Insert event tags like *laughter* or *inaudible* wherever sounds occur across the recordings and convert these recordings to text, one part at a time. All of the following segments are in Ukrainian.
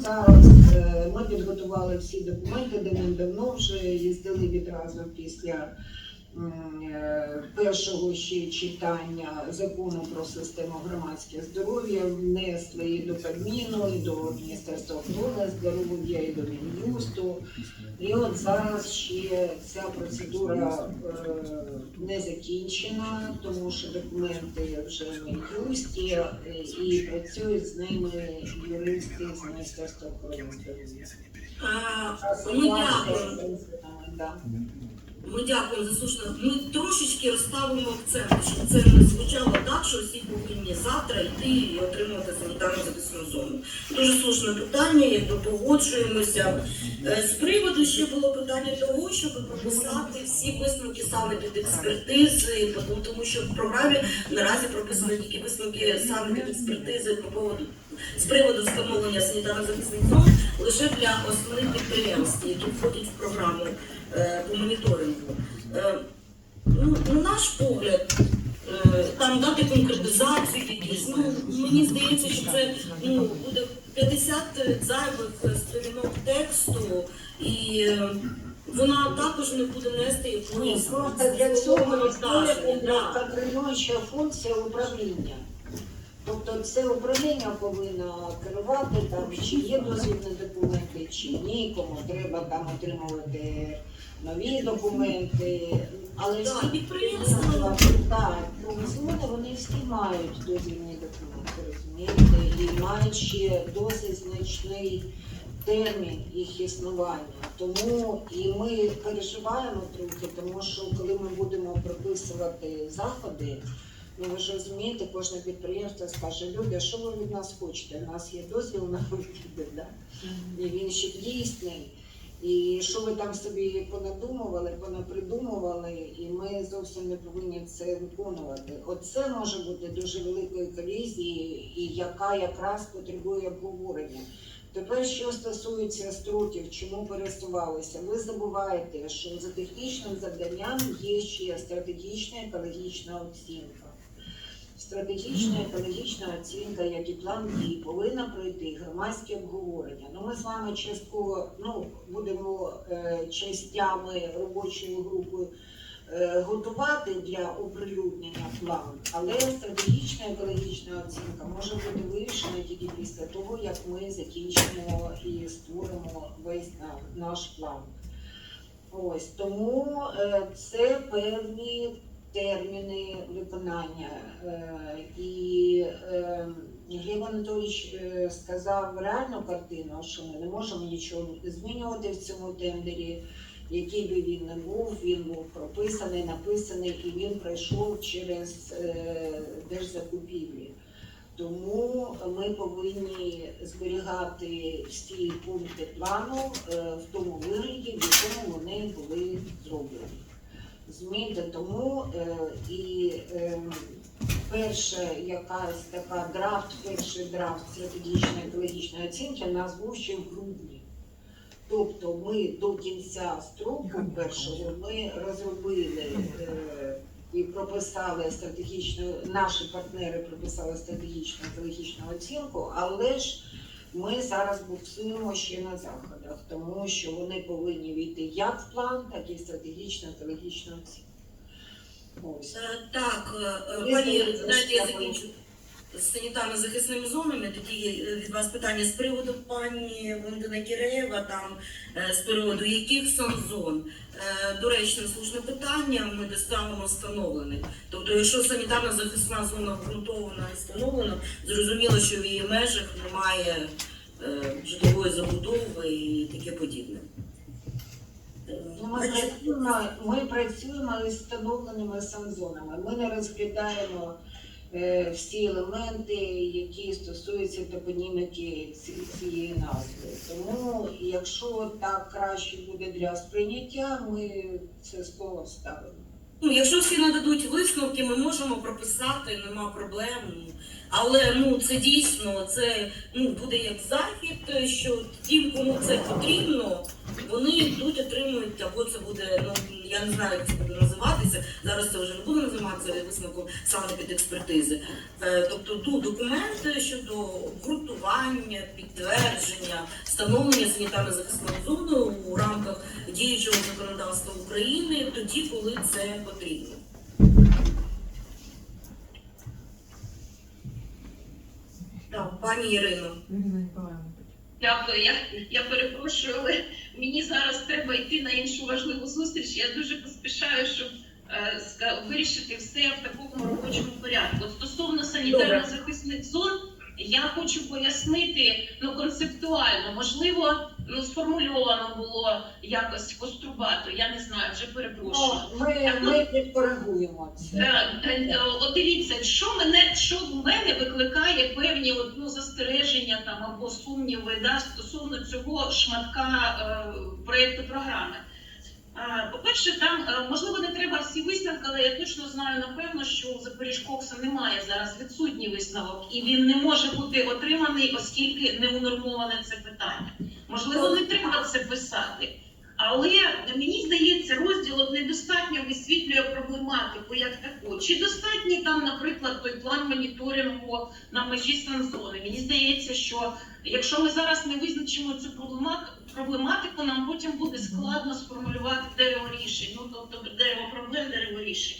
Зараз е, ми підготували всі документи, де ми давно вже їздили відразу після першого ще читання закону про систему громадського здоров'я, внесли і до Кабміну, і до Міністерства охорони здоров'я, і до Мін'юсту. І от зараз ще ця процедура е, не закінчена, тому що документи вже в Мін'юсті е, і працюють з ними юристи з Міністерства охорони здоров'я. Ми дякуємо. За слушне. Ми трошечки розставимо акцент, щоб це не звучало так, що всі повинні завтра йти і отримувати санітарну захисну зону. Дуже слушне питання, якби погоджуємося. Е, З приводу ще було питання того, щоб прописати всі висновки саме під експертизи, тому що в програмі наразі прописані тільки висновки саме під експертизи по поводу з приводу встановлення санітарно-захисних зон лише для основних підприємств, які входять в програму по моніторингу. Е, ну, на наш погляд, е, там дати конкретизацію якісь. Ну, мені здається, що це ну, буде 50 зайвих сторінок тексту, і е, вона також не буде нести якоїсь просто для цього контролююча функція управління. Тобто це управління повинно керувати там, чи є дозвільні документи, чи ні, кому треба там отримувати нові документи. Але всі підприємства. так, ну, вони всі мають дозвільні документи, розумієте, і мають ще досить значний термін їх існування. Тому і ми переживаємо трохи, тому що коли ми будемо прописувати заходи, ну ви ж розумієте, кожне підприємство скаже, люди, що ви від нас хочете? У нас є дозвіл на викиди, да? і він ще дійсний. І що ви там собі понадумували, понапридумували, і ми зовсім не повинні це виконувати. Оце може бути дуже великою колізією, і яка якраз потребує обговорення. Тепер, що стосується строків, чому пересувалися, ви забуваєте, що за технічним завданням є ще стратегічна екологічна оцінка. Стратегічна екологічна оцінка, як і план дій, повинна пройти громадське обговорення. Ну, ми з вами частково ну, будемо е, частями робочою групою е, готувати для оприлюднення плану, але стратегічна екологічна оцінка може бути вирішена тільки після того, як ми закінчимо і створимо весь на- наш план. Ось тому е, це певні терміни виконання. Е, і е, Гліб Анатолійович е, сказав реальну картину, що ми не можемо нічого змінювати в цьому тендері. Який би він не був, він був прописаний, написаний і він пройшов через держзакупівлі. Тому ми повинні зберігати всі пункти плану в тому вигляді, в якому вони були зроблені. Змінте тому е, і е, перша якась така драфт, перший драфт стратегічної екологічної оцінки у нас був ще в грудні. Тобто ми до кінця строку першого ми розробили е, і прописали стратегічну, наші партнери прописали стратегічну екологічну оцінку, але ж ми зараз буксуємо ще на заходах, тому що вони повинні війти як в план, так і в стратегічну екологічну оцінку. Ось. Е, Так, е, е, пані знаєте, я закінчу з санітарно-захисними зонами. Тоді е, від вас питання з приводу пані Валентина Кіреєва, там е, з приводу яких санзон. Е, Доречно, слушне питання, ми доставимо встановлених. Тобто, якщо санітарно-захисна зона обґрунтована і встановлена, зрозуміло, що в її межах немає житлової забудови і таке подібне. Ну, ми, працюємо, ми працюємо із встановленими санзонами. Ми не розглядаємо всі елементи, які стосуються топоніміки цієї назви. Тому, якщо так краще буде для сприйняття, ми це слово вставимо. Ну, якщо всі нададуть висновки, ми можемо прописати, нема проблем. Але ну це дійсно це ну буде як захід, що тим, кому це потрібно, вони йдуть, отримують, або це буде, ну я не знаю, як це буде називатися. Зараз це вже не буде називатися висновком саме під експертизи. Е, Тобто тут документи щодо обґрунтування, підтвердження, встановлення санітарно-захисної зони у рамках діючого законодавства України тоді, коли це потрібно. Так, пані Ірино. Дякую. Я, я перепрошую, але мені зараз треба йти на іншу важливу зустріч. Я дуже поспішаю, щоб е, вирішити все в такому робочому порядку. Стосовно санітарно-захисних зон, я хочу пояснити ну концептуально, можливо, ну сформульовано було якось кострубато. Я не знаю, вже перепрошую. Ну, ми, ми підкоригуємо це. Е, е, От дивіться, що мене що в мене викликає певні от, ну, застереження там або сумніви да, стосовно цього шматка е, проєкту програми. Е, По-перше, там е, можливо не треба всі висновки, але я точно знаю напевно, що у Запоріжкокса немає зараз відсутній висновок, і він не може бути отриманий, оскільки не унормоване це питання. Можливо, не треба це писати. Але мені здається, розділ недостатньо висвітлює проблематику як таку. Чи достатній там, наприклад, той план моніторингу на межі санзони? Мені здається, що якщо ми зараз не визначимо цю проблематику, проблематику нам потім буде складно сформулювати дерево рішень. Ну тобто дерево проблем, дерево рішень.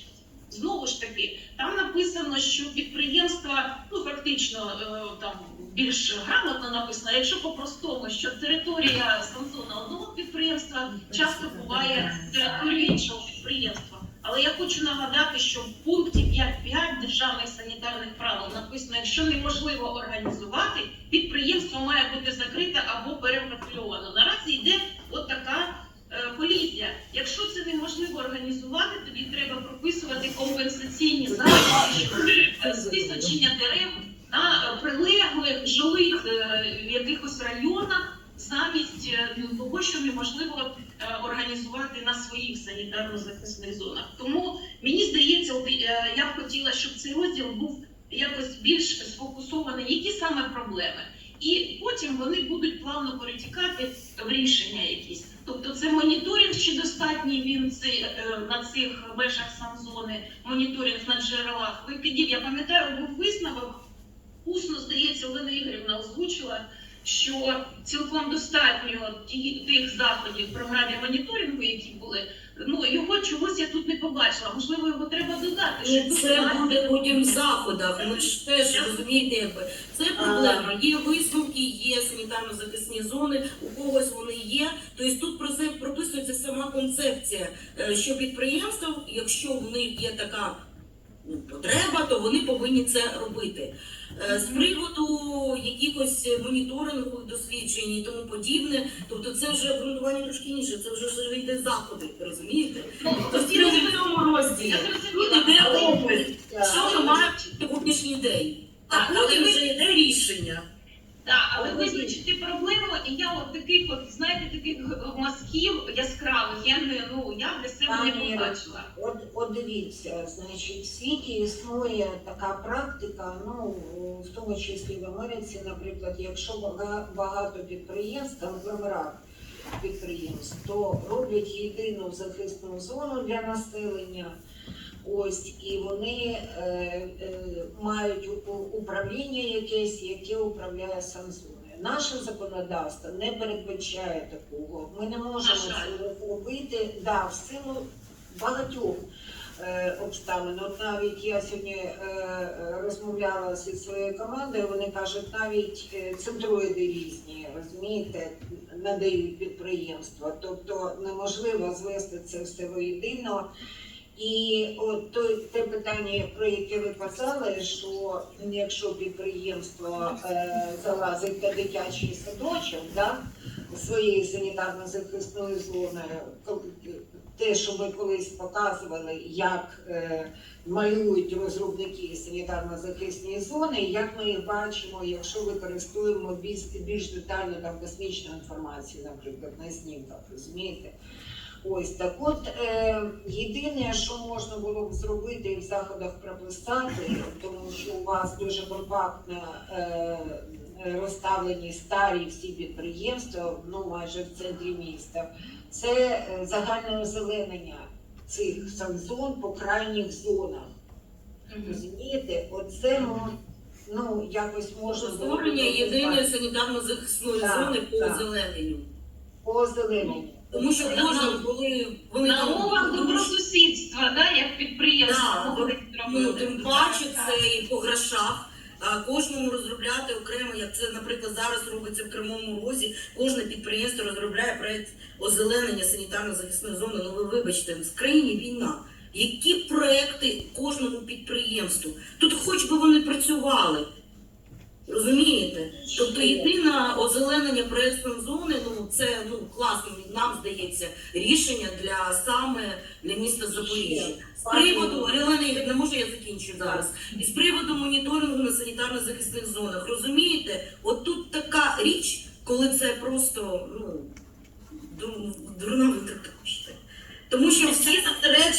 Знову ж таки, там написано, що підприємства, ну фактично е, там більш грамотно написано, якщо по-простому, що територія санзона одного підприємства часто буває територією іншого підприємства. Але я хочу нагадати, що в пункті 5.5 державних санітарних правил написано, якщо неможливо організувати, підприємство має бути закрите або перепрофільовано. Наразі йде от така е, колізія. Якщо це неможливо організувати, тоді треба прописувати компенсаційні заходи щодо е, дерев на прилеглих жилих е, якихось районах замість е, ну, того, що неможливо е, організувати на своїх санітарно-захисних зонах. Тому мені здається, е, я б хотіла, щоб цей розділ був якось більш сфокусований, які саме проблеми. І потім вони будуть плавно перетікати в рішення якісь. Тобто це моніторинг, чи достатній він цей, е, на цих межах санзони, моніторинг на джерелах викидів. Я пам'ятаю, був висновок, усно, здається, Олена Ігорівна озвучила, що цілком достатньо тих заходів в програмі моніторингу, які були. Ну його чогось я тут не побачила. Можливо, його треба додати. Ну, Це достатньо. буде потім в заходах. Ми ж теж розумієте, якби це проблема. Є висновки, є санітарно-захисні зони, у когось вони є. Тобто тут про це прописується сама концепція, е, що підприємства, якщо в них є така ну, потреба, то вони повинні це робити. Е, З приводу якихось моніторингових досліджень і тому подібне, тобто це вже обґрунтування трошки інше, це вже йде заходи, розумієте? Ну, Тобто в цьому розділі. Тут іде опис. Що ми маємо сьогоднішній день? А Так, потім вже йде рішення. Так, але визначити проблему, і я от таких, от знаєте, таких мазків яскравих, я не ну я для себе не побачила. От, от дивіться, значить, в світі існує така практика, ну в тому числі в Америці, наприклад, якщо багато підприємств, конгломерат підприємств, то роблять єдину захисну зону для населення. Ось і вони е, е, мають управління якесь, яке управляє санзоною. Наше законодавство не передбачає такого. Ми не можемо це робити да, в силу багатьох обставин. От навіть я сьогодні е, е, розмовляла зі своєю командою. Вони кажуть, навіть е, центроїди різні, розумієте, надають підприємства. Тобто неможливо звести це все воєдино. І от той те питання, про яке ви казали, що якщо підприємство е, залазить на дитячий садочок, да, своєї санітарно-захисної зони, кол- те, що ви колись показували, як е, малюють розробники санітарно-захисні зони, як ми їх бачимо, якщо використовуємо більш, більш детально там космічну інформацію, наприклад, на знімках, розумієте? Ось так от е, єдине, що можна було б зробити в заходах прописати, тому що у вас дуже компактна е, е, розставлені старі всі підприємства, ну майже в центрі міста. Це е, загальне озеленення цих санзон по крайніх зонах. Розумієте, оце ну, ну якось можна було Створення єдиної санітарно-захисної зони по озелененню. по озелененню. Тому що кожен, вони На умовах добросусідства, да, як підприємство Да, Ну, тим паче це і по грошах. Кожному розробляти окремо, як це, наприклад, зараз робиться в Кримовому Розі, кожне підприємство розробляє проект озеленення санітарно-захисної зони. Ну ви вибачте, в країні війна. Які проекти кожному підприємству? Тут хоч би вони працювали. Розумієте? Тобто єдине озеленення проектом зони, ну це ну класно, нам здається, рішення для саме для міста Запоріжжя. З приводу Грилена Ігорівна, може я закінчу зараз. І з приводу моніторингу на санітарно-захисних зонах, розумієте, от тут така річ, коли це просто ну ду- дурна витрата. Тому що всі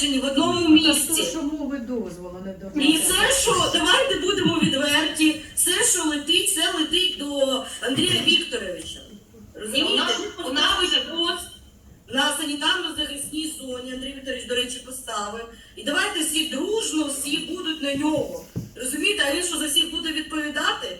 зосереджені в одному місці. що мови дозволу не до І все, що давайте будемо відверті, все, що летить, все летить до Андрія Вікторовича. Розумієте? у нас пост на санітарно-захисній зоні. Андрій Вікторович, до речі, поставив. І давайте всі дружно, всі будуть на нього. Розумієте, а він що за всіх буде відповідати?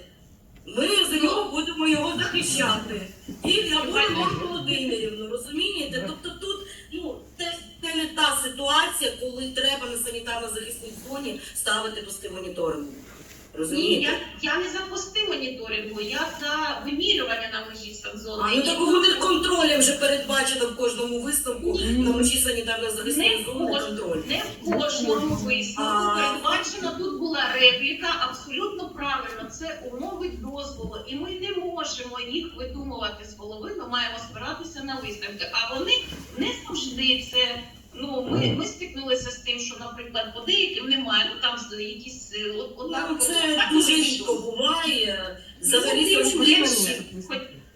Ми за нього будемо його захищати. І Ірина Володимирівну, розумієте? Тобто тут ну, це, це не та ситуація, коли треба на санітарно-захисній зоні ставити пости моніторингу. Ні, я, я не за пости моніторингу, я за вимірювання на межі санзони. А ну так буде контролем вже передбачено в кожному висновку Ні. на межі не санітарно-захисної в зони контроль. не в кожному висновку А. передбачена тут була репліка, абсолютно правильно. Це умови дозволу, і ми не можемо їх видумувати з голови. Ми маємо спиратися на висновки. А вони не завжди це. Ну, ми, ми стикнулися з тим, що, наприклад, по деяким немає. Ну там з- якісь е, от, от Ну, це так дуже рідко буває. Ну, Взагалі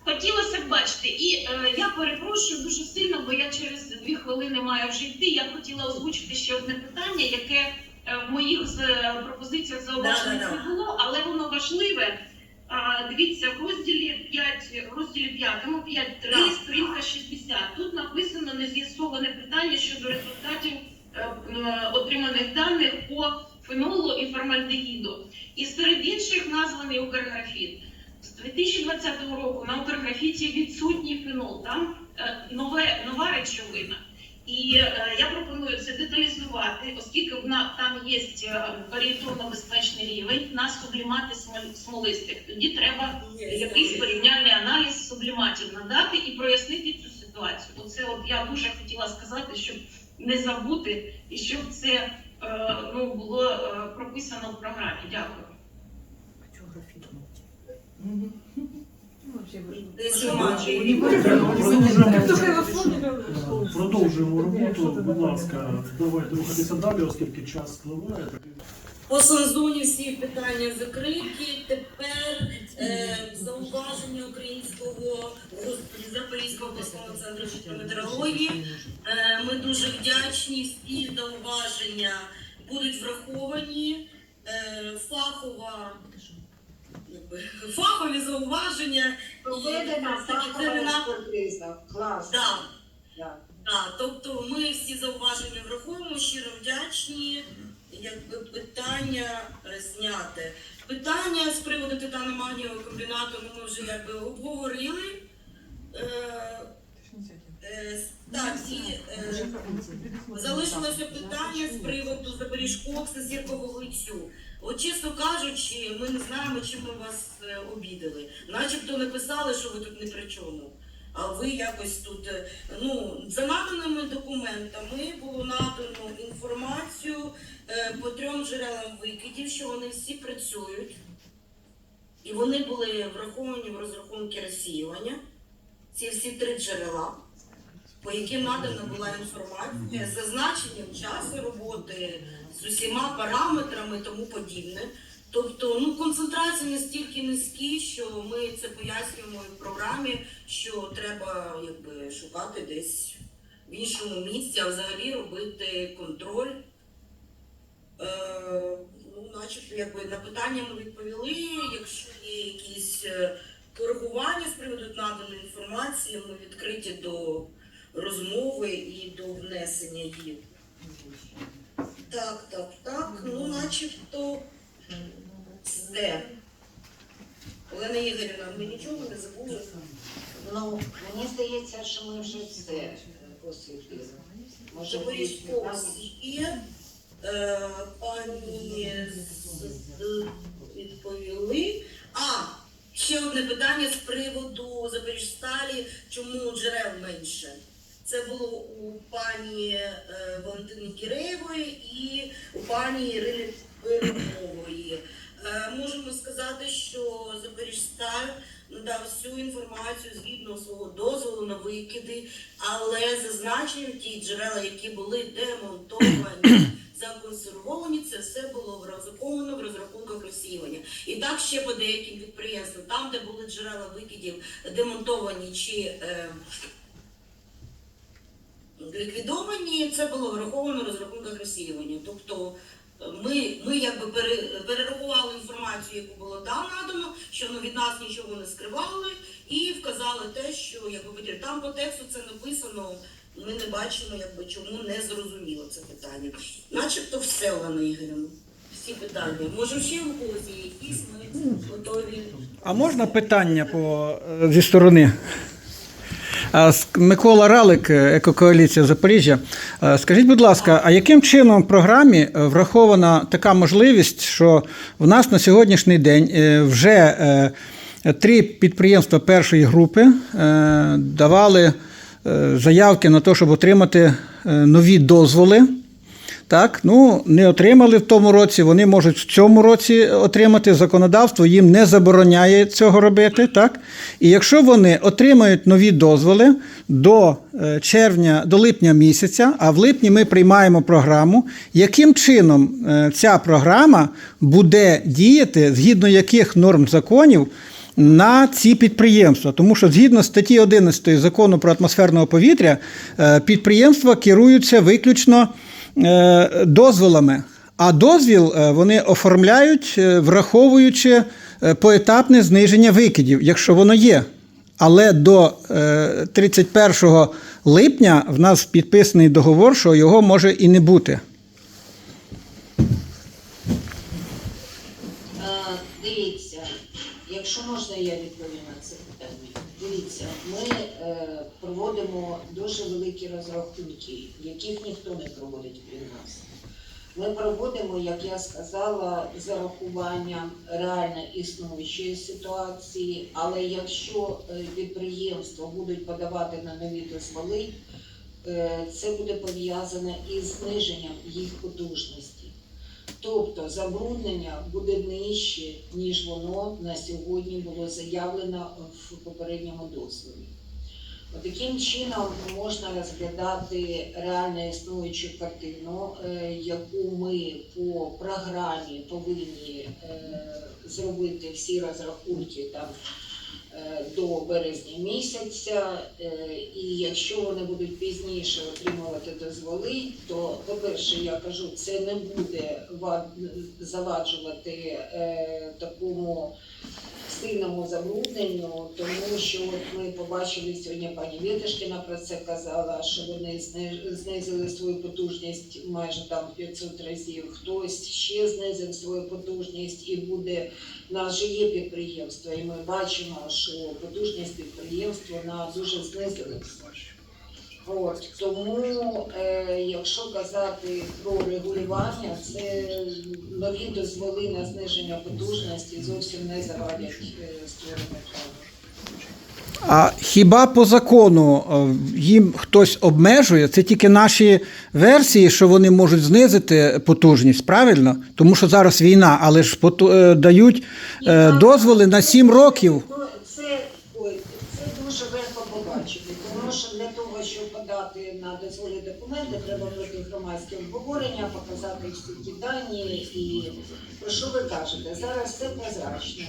Хотілося б бачити, і е, я перепрошую дуже сильно, бо я через дві хвилини маю вже йти. Я хотіла озвучити ще одне питання, яке е, в моїх з е, пропозиціях зауважень не було, але воно важливе. А, дивіться, в розділі 5, в розділі 5, 5.3, Да. сторінка 60. Тут написано нез'ясоване питання щодо результатів е, е, отриманих даних по фенолу і формальдегіду. І серед інших названий укрграфіт. З 2020 року на укрграфіті відсутній фенол, там е, нове, нова речовина. І е, я пропоную це деталізувати, оскільки в на- там є е, орієнтовно безпечний рівень на сублімати смол- смолистих. Тоді треба якийсь порівняльний аналіз субліматів надати і прояснити цю ситуацію. Оце от я дуже хотіла сказати, щоб не забути і щоб це е, ну, було е, прописано в програмі. Дякую. Продовжуємо роботу. Будь ласка, давайте рухатися далі, оскільки час спливає. По санзоні всі питання закриті. Тепер е, зауваження українського Запорізького обласного центру метеорології. Е, ми дуже вдячні. Всі зауваження будуть враховані. Е, фахова, фахові зауваження. Проведена фахова експертиза. Клас. Да. Да. Так, тобто ми всі зауваження враховуємо, щиро вдячні, якби питання е, зняте. Питання з приводу титаномагнієвого комбінату ми вже якби обговорили. Е, е, так, і е, залишилося питання з приводу Запоріжкокса зіркового лицю. От чесно кажучи, ми не знаємо, чим ми вас е, обідали. Начебто написали, що ви тут не при чому. А ви якось тут, е, ну, за наданими документами було надано інформацію е, по трьом джерелам викидів, що вони всі працюють. І вони були враховані в розрахунки розсіювання. Ці всі три джерела, по яким надана була інформація з зазначенням часу роботи, з усіма параметрами тому подібне. Тобто, ну концентрації настільки низькі, що ми це пояснюємо в програмі, що треба якби шукати десь в іншому місці, а взагалі робити контроль. Е, Ну, начебто, якби на питання ми відповіли. Якщо є якісь е, коригування з приводу наданої інформації, ми відкриті до розмови і до внесення її. Так, так, так. Ну, начебто все. Олена Ігорівна, ми нічого не забули. Ну, мені здається, що ми вже все освітлили. Може, будуть є, е, пані з- відповіли. А, ще одне питання з приводу Запоріжсталі, чому джерел менше. Це було у пані е, Валентини Кіреєвої і у пані Ірини Пирогової. Е, можемо сказати, що Запоріжсталь надав всю інформацію згідно свого дозволу на викиди, але зазначені ті джерела, які були демонтовані, *clears throat* законсервовані, це все було враховано в розрахунках розсіювання. І так ще по деяким підприємствам, там, де були джерела викидів демонтовані чи е, ліквідовані, це було враховано в розрахунках розсіювання. Тобто е, ми, ми якби перерахували інформацію, яку було надано, що ну, від нас нічого не скривали, і вказали те, що якби там по тексту це написано. Ми не бачимо, якби чому не зрозуміло це питання. Начебто все, Олена Ігорівна. Всі питання. Може, ще у когось є якісь, ми готові. А можна питання по, е, зі сторони? Микола Ралик, е, Екокоаліція Запоріжжя. Е, Скажіть, будь ласка, а яким чином в програмі е, врахована така можливість, що в нас на сьогоднішній день вже три підприємства першої групи давали заявки на те, щоб отримати нові дозволи? Так, ну не отримали в тому році, вони можуть в цьому році отримати. Законодавство їм не забороняє цього робити. Так? І якщо вони отримають нові дозволи до е, червня, до липня місяця, а в липні ми приймаємо програму, яким чином е, ця програма буде діяти, згідно яких норм законів на ці підприємства. Тому що згідно статті 11 закону про атмосферне повітря, е, підприємства керуються виключно дозволами. А дозвіл е, вони оформляють, е, враховуючи е, поетапне зниження викидів, якщо воно є. Але до е, 31 липня в нас підписаний договор, що його може і не бути. Е, Дивіться, якщо можна, я відповім на це питання. Дивіться, ми е, проводимо дуже великі розрахунки, яких ніхто не проводить крім нас. Ми проводимо, як я сказала, з зарахуванням реально існуючої ситуації, але якщо е, підприємства будуть подавати на нові дозволи, е, це буде пов'язане із зниженням їх потужності. Тобто забруднення буде нижче, ніж воно на сьогодні було заявлено в попередньому дозволі. Таким чином можна розглядати реально існуючу картину, е, яку ми по програмі повинні е, зробити всі розрахунки там до березня місяця. Е, І якщо вони будуть пізніше отримувати дозволи, то, по-перше, я кажу, це не буде ва- заваджувати е, такому сильному забрудненню, тому що от ми побачили сьогодні, пані Вітишкіна про це казала, що вони зни- знизили свою потужність майже там 500 разів. Хтось ще знизив свою потужність і буде нас же є підприємства, і ми бачимо, що потужність підприємства вона дуже знизилась. От тому, е, якщо казати про регулювання, це нові дозволи на зниження потужності зовсім не завадять е, створення права. А хіба по закону е, їм хтось обмежує? Це тільки наші версії, що вони можуть знизити потужність, правильно? Тому що зараз війна, але ж поту- е, дають е, дозволи на 7 років. Ну, це, ой, це дуже легко побачити, тому що для того, щоб подати на дозволі документи, треба пройти громадське обговорення, показати всі ті дані і про що ви кажете? Зараз все прозрачно.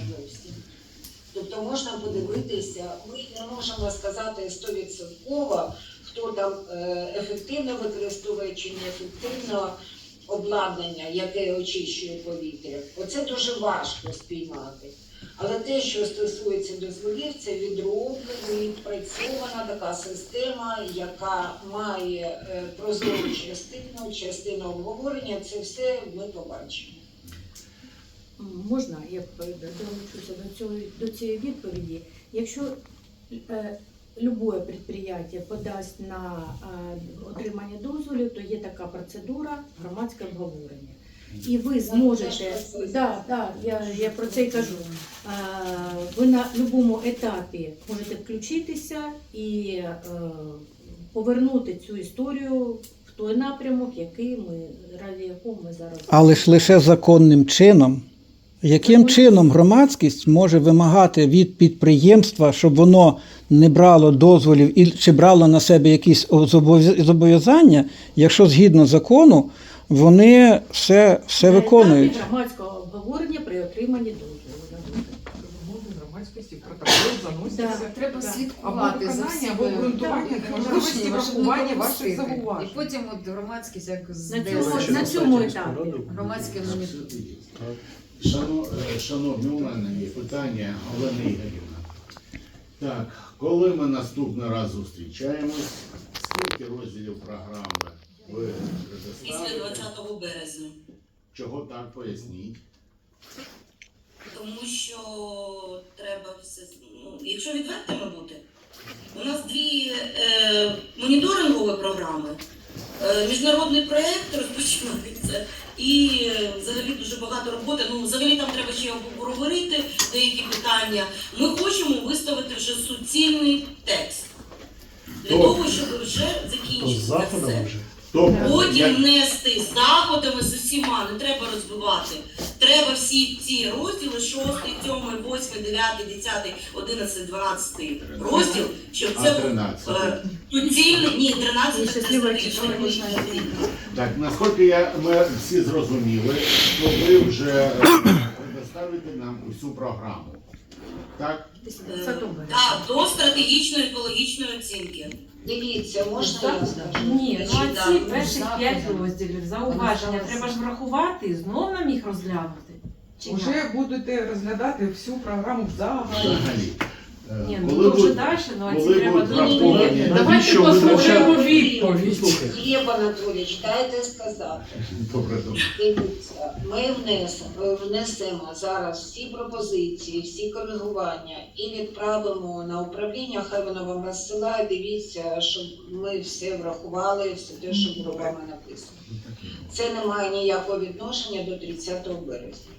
Тобто можна подивитися, ми не можемо сказати стовідсотково, хто там е, ефективно використовує чи неефективно обладнання, яке очищує повітря, оце дуже важко спіймати. Але те, що стосується дозволів, це відроблена, відпрацьована така система, яка має е, прозору частину, частину обговорення. Це все ми побачимо. Можна, я долучуся до цього до цієї відповіді. Якщо е, любое підприємство подасть на е, отримання дозволів, то є така процедура громадське обговорення. І ви зможете, да, да, я, я про це й кажу. Е, ви на будь-якому етапі можете включитися і е, повернути цю історію в той напрямок, який ми раді якого ми зараз Але ж лише законним чином. Яким чином громадськість може вимагати від підприємства, щоб воно не брало дозволів і чи брало на себе якісь зобов'я- зобов'язання, якщо згідно закону вони все, все виконують? громадського обговорення при отриманні дозволу. Громадськості в протокол заносяться. Да. Треба Так. слідкувати за виконання, всіми або обґрунтування, Так, можливості можливості врахування ваших зауважень. І потім от громадськість як На цьому- на цьому етапі. Громадське моніторинг. Шано- е, Шановні, у мене є питання, Олена Ігорівна. Так, коли ми наступний раз зустрічаємось, скільки розділів програми ви Після предоставите? 20 березня. Чого так поясніть? Тому що треба все. Ну, якщо відвертими бути, у нас дві е, моніторингові програми. Е, міжнародний проєкт розпочинається і е, взагалі дуже багато роботи. Ну, взагалі там треба ще обговорити деякі питання. Ми хочемо виставити вже суцільний текст. Для То- того, щоб вже закінчити це все. Потім з заходами з усіма, не треба розбивати. Треба всі ці розділи, 6, 7, 8, 9, 10, 11, 12 розділ, щоб це був 13? е, суцільний, ні, 13 І це щаслива стратегічний читала, розділ. Так, наскільки я, ми всі зрозуміли, що ви вже е, предоставите нам усю програму. Так? Е, Так, до стратегічної екологічної оцінки. Дивіться, можна я скажу? Ні, ну а ці перші перших п'ять розділів зауваження треба ж врахувати, знов нам їх розглянути. Чи Уже будете розглядати всю програму взагалі. Взагалі. Е, Ні, ну то вже далі, ну а ці треба будуть думати. враховані- Давайте Навіщо послухаємо витрачати- відповідь. Слухай, Глеб Анатолійович, дайте сказати. Добре, добре. Дивіться, ми внесемо, внесемо зараз всі пропозиції, всі коригування і відправимо на управління. Хай воно вам розсилає. Дивіться, щоб ми все врахували, все те, що було вами написано. Це не має ніякого відношення до 30 березня.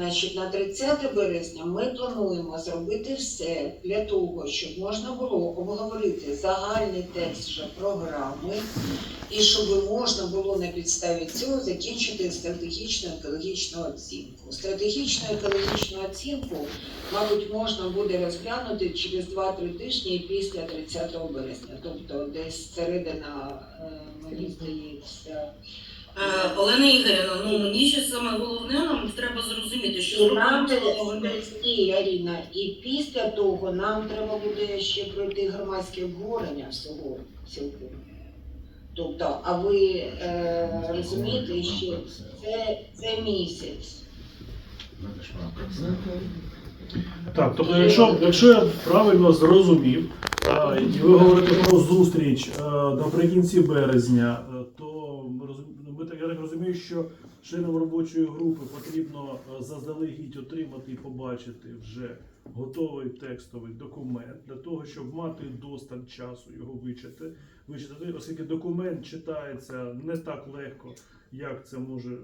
Значить, на 30 березня ми плануємо зробити все для того, щоб можна було обговорити загальний текст вже програми, і щоб можна було на підставі цього закінчити стратегічну екологічну оцінку. Стратегічну екологічну оцінку, мабуть, можна буде розглянути через 2-3 тижні після 30 березня, тобто десь середина, е, мені здається. Е, Олена Ігорівна, ну мені ще саме головне, нам треба зрозуміти, що І нам Аріна, і після того нам треба буде ще пройти громадське обговорення всього цілком. Тобто, а ви е, розумієте, що це, це місяць. Так, тобто, якщо, якщо я правильно зрозумів, а, і ви говорите про зустріч е, наприкінці березня, е, то ми розум- ну, ми так, розумію, що членам робочої групи потрібно е, заздалегідь отримати і побачити вже готовий текстовий документ для того, щоб мати достатньо часу його вичити, вичитати, оскільки документ читається не так легко, як це може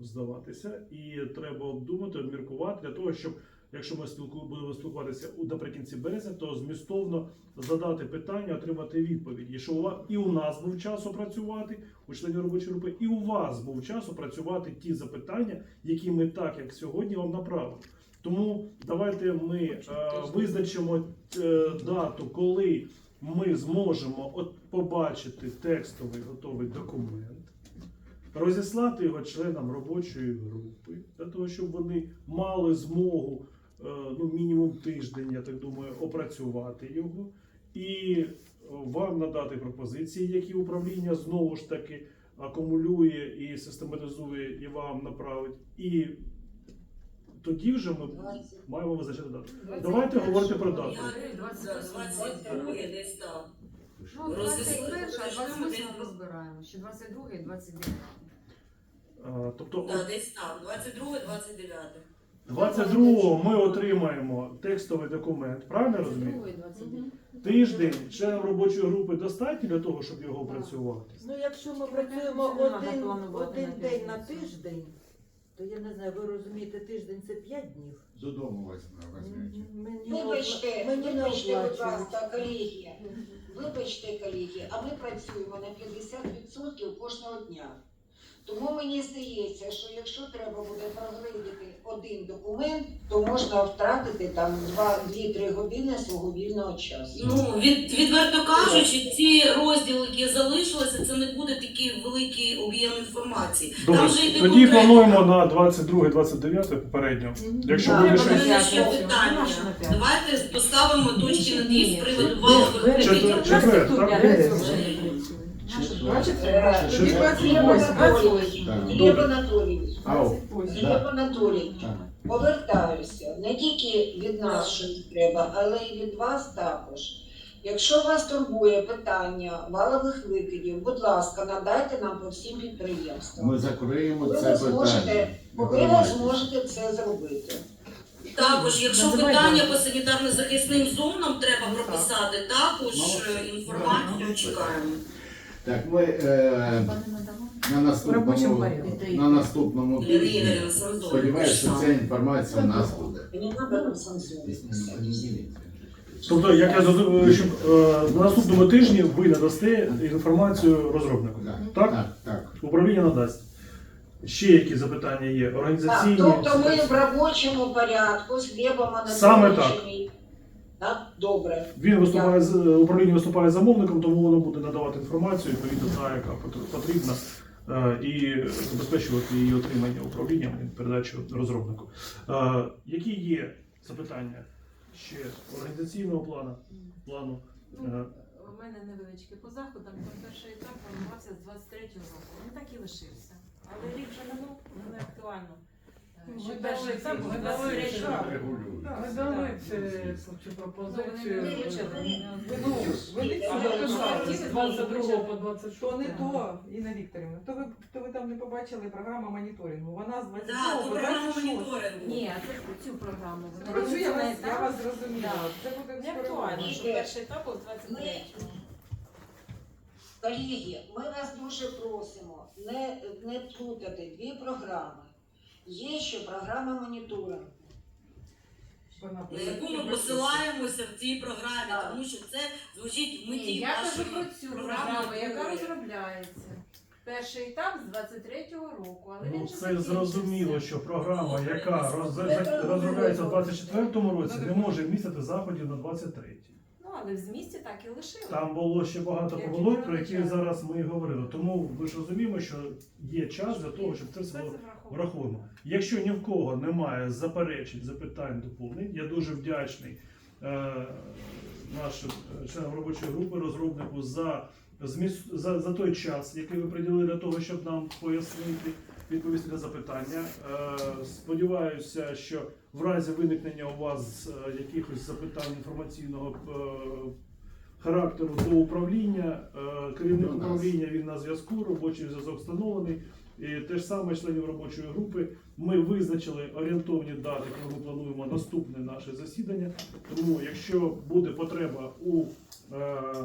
здаватися, і треба обдумати, обміркувати для того, щоб якщо ми будемо спілкуватися наприкінці березня, то змістовно задати питання, отримати відповідь. І що у вас і у нас був час опрацювати, у членів робочої групи, і у вас був час опрацювати ті запитання, які ми так, як сьогодні, вам направили. Тому давайте ми е, визначимо е, дату, коли ми зможемо от побачити текстовий готовий документ розіслати його членам робочої групи, для того, щоб вони мали змогу ну, мінімум тиждень, я так думаю, опрацювати його і е, вам надати пропозиції, які управління знову ж таки акумулює і систематизує і вам направить. І тоді вже ми маємо визначати дату. Давайте говорити про дату. Я за 22 десь так. Ну, 21, а 28 десь- ми збираємо. Ще 22 і 29. Е, Тобто, Так, десь так, 22 29 22-го ми отримаємо текстовий документ, правильно я розумію? 22 і 29. Тиждень членам робочої групи достатньо для того, щоб його опрацювати. Ну, якщо ми працюємо один, один день на тиждень, то я не знаю, ви розумієте, тиждень це 5 днів. Додому возьме- візьмете. Мені не Вибачте, мені не вибачте, будь оплачують. ласка, колеги. Вибачте, колеги, а ми працюємо на 50% кожного дня. Тому мені здається, що якщо треба буде прогридити один документ, то можна втратити там 2-3 години свого вільного часу. Ну, від, відверто кажучи, ці розділи, які залишилися, це не буде такий великий об'єм інформації. Добре, вже йде тоді конкретика. плануємо на 22-29 попередньо. Якщо буде мене ще питання. Давайте поставимо точки над «і» з приводу валових Четвер- кредитів. так? Бачите? Тоді 28. Анатолійович, Так. Глеб Анатолійович, Ау, Глеб Анатолійович, так. повертаюся. Не тільки від нас щось треба, але й від вас також. Якщо вас турбує питання валових викидів, будь ласка, надайте нам по всім підприємствам. Ми закриємо Ви це зможете, питання. ви не зможете це зробити. Також, якщо Називай питання по санітарно-захисним зонам треба Ну, прописати, також е, інформацію чекаємо. Так, ми е, на наступному, на наступному тижні сподіваюся, що ця інформація у нас буде. Тобто, як я зрозумів, щоб е, на наступному тижні ви надасте інформацію розробнику. Так, Так? так, так. Управління надасть. Ще які запитання є? Так, Організаційні. тобто ми в робочому порядку з Глебом Саме Анатолійовичем. Добре. Він виступає з управління виступає замовником, тому воно буде надавати інформацію відповідно та, яка потр- потрібна, е, і забезпечувати її отримання управлінням і передачу розробнику. Е, Які є запитання ще організаційного плану? плану? Е, У мене невеличке по заходам, там перший етап планувався з 23-го року. Він так і лишився. Але рік вже минув, ну не актуально. Що ми перший дали етап ці- був ми дали 23-го ці- року. Ми дали цю цю пропозицію. Ну, вони не вивчили. Ви не А це ви казали, що, з 22 по 26. То не то, Інна Вікторівна, то ви, то ви там не побачили програма моніторингу. Вона з 22 Так, по програма 26. моніторингу. Ні, а це цю програму. Вона Коротше, я вас, я вас зрозуміла. Це буде Не актуально, що перший етап був 23-го. Колеги, ми вас дуже просимо не, не плутати дві програми. Є ще програма моніторингу. На яку ми посилаємося в цій програмі, тому що це звучить в Ні, меті я кажу нашої про цю програму, яка розробляється. Перший етап з 23-го року, але він Ну, вже це закінчився. зрозуміло, що програма, яка роз- розробляється в 24-му році, не може містити заходів на 23-й. Але в змісті так і лишили. Там було ще багато помилок, про які зараз ми і говорили. Тому ви ж розуміємо, що є час для того, щоб це Все було враховано. Якщо ні в кого немає заперечень, запитань, доповнень, я дуже вдячний е, нашим е, членам робочої групи, розробнику за, за, за той час, який ви приділили для того, щоб нам пояснити, відповісти на запитання. Е, сподіваюся, що в разі виникнення у вас е, якихось запитань інформаційного е, характеру до управління, е, керівник управління він на зв'язку, робочий зв'язок встановлений. І те ж саме членів робочої групи. Ми визначили орієнтовні дати, коли ми плануємо наступне наше засідання. Тому, якщо буде потреба у